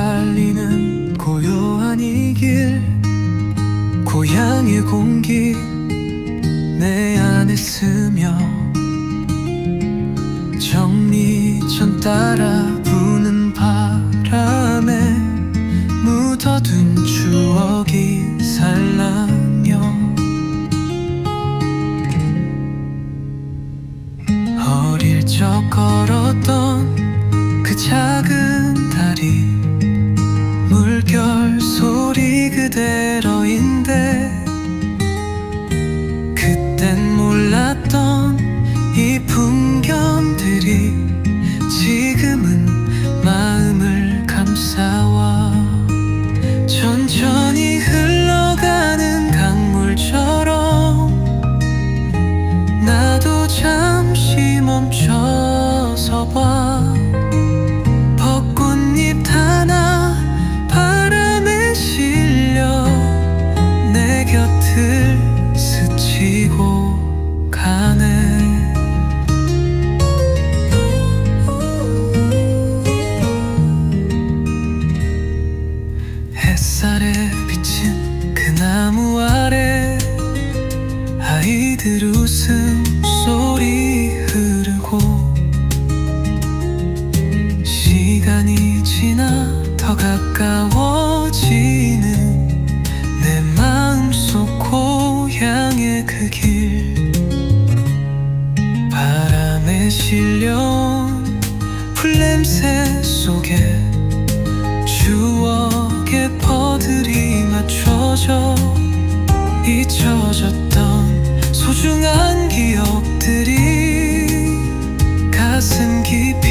달리는 고요한 이 길 고향의 공기 내 안에 스며 정리 전 따라 en 바람에 실려 풀냄새 속에 추억의 버들이 맞춰져 잊혀졌던 소중한 기억들이 가슴 깊이